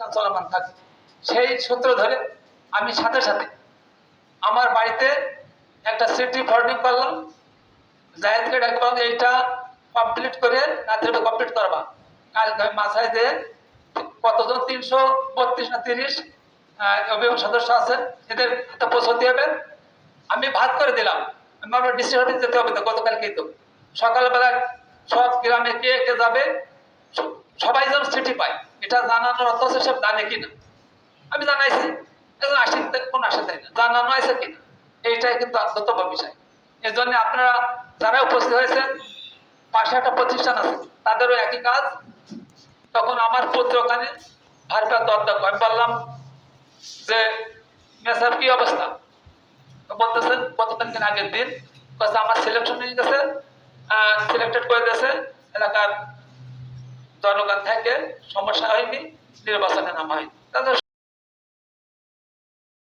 প্রতিষ্ঠান চলমান থাকে সেই সূত্র ধরে আমি সাথে সাথে আমার বাড়িতে একটা সিটি ফর্ডিং করলাম। জাহেদকে ডাকলাম, এইটা কমপ্লিট করে রাত্রে কমপ্লিট করবা। কালকে মাথায় দিয়ে কতজন? তিনশো বত্রিশ না তিরিশ অভিভাবক সদস্য আছে, এদের হাতে পৌঁছতে হবে আমি ভাগ করে দিলাম। আমার ডিসি অফিস যেতে হবে তো গতকালকেই তো। সকালবেলা সব গ্রামে কে কে যাবে? সবাই যেন চিঠি পায়। এটা জানানোর অর্থ হচ্ছে সব জানে কিনা। আমি জানাইছি এখন আসি কোন আসে তাই না? জানানো আছে কিনা? এইটাই কিন্তু কর্তব্য বিষয় এই জন্য আপনারা যারা উপস্থিত হয়েছেন, পাশে একটা প্রতিষ্ঠান আছে, তাদেরও একই কাজ। তখন আমার পুত্র ওখানে ভারপ্রাপ্ত অধ্যক্ষ, আমি বললাম যে মেসার কি অবস্থা? বলতেছেন গতকাল দিন আগের দিন আমার সিলেকশন হয়ে গেছে সিলেক্টেড করে দিয়েছে, এলাকার জনগণ থাকে সমস্যা হয়নি নির্বাচনে নামা হয়নি। তাদের